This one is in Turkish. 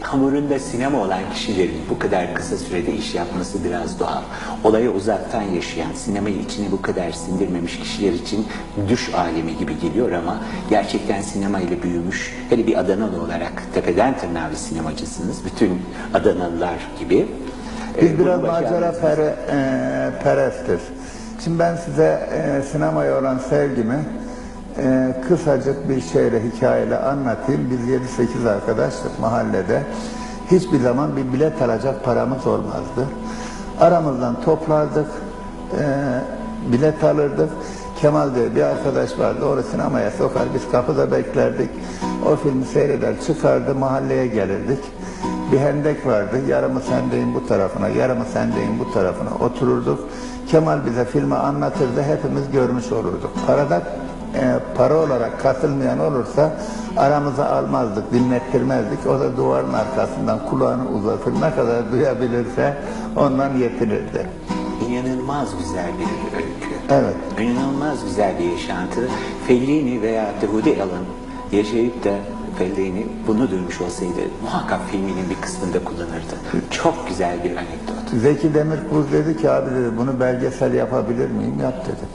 Hamurunda sinema olan kişilerin bu kadar kısa sürede iş yapması biraz doğal. Olayı uzaktan yaşayan, sinemayı içine bu kadar sindirmemiş kişiler için düş alemi gibi geliyor ama gerçekten sinemayla büyümüş, hele bir Adanalı olarak tepeden tırnağa bir sinemacısınız. Bütün Adanalılar gibi. Biz Ee, biraz macera pere, e, perestiz. Şimdi ben size e, sinemaya olan sevgimi e, kısacık bir şeyle, hikayeyle anlatayım. Biz 7-8 arkadaşlık mahallede. Hiçbir zaman bir bilet alacak paramız olmazdı. Aramızdan toplardık, e, bilet alırdık. Kemal diye bir arkadaş vardı, onu sinemaya sokar, biz kapıda beklerdik. O filmi seyreder, çıkardı, mahalleye gelirdik. Bir hendek vardı. Yarımı sendeyin bu tarafına, yarımı sendeyin bu tarafına otururduk. Kemal bize filmi anlatırdı. Hepimiz görmüş olurduk. Arada e, para olarak katılmayan olursa aramıza almazdık, dinlettirmezdik. O da duvarın arkasından kulağını uzatır. Ne kadar duyabilirse ondan yetinirdi. İnanılmaz güzel bir öykü. Evet. İnanılmaz güzel bir yaşantı. Fellini veya Woody Allen yaşayıp da Fellini bunu duymuş olsaydı muhakkak filminin bir kısmında kullanırdı. Çok güzel bir anekdot. Zeki Demirkubuz dedi ki abi dedi bunu belgesel yapabilir miyim? Yap dedi.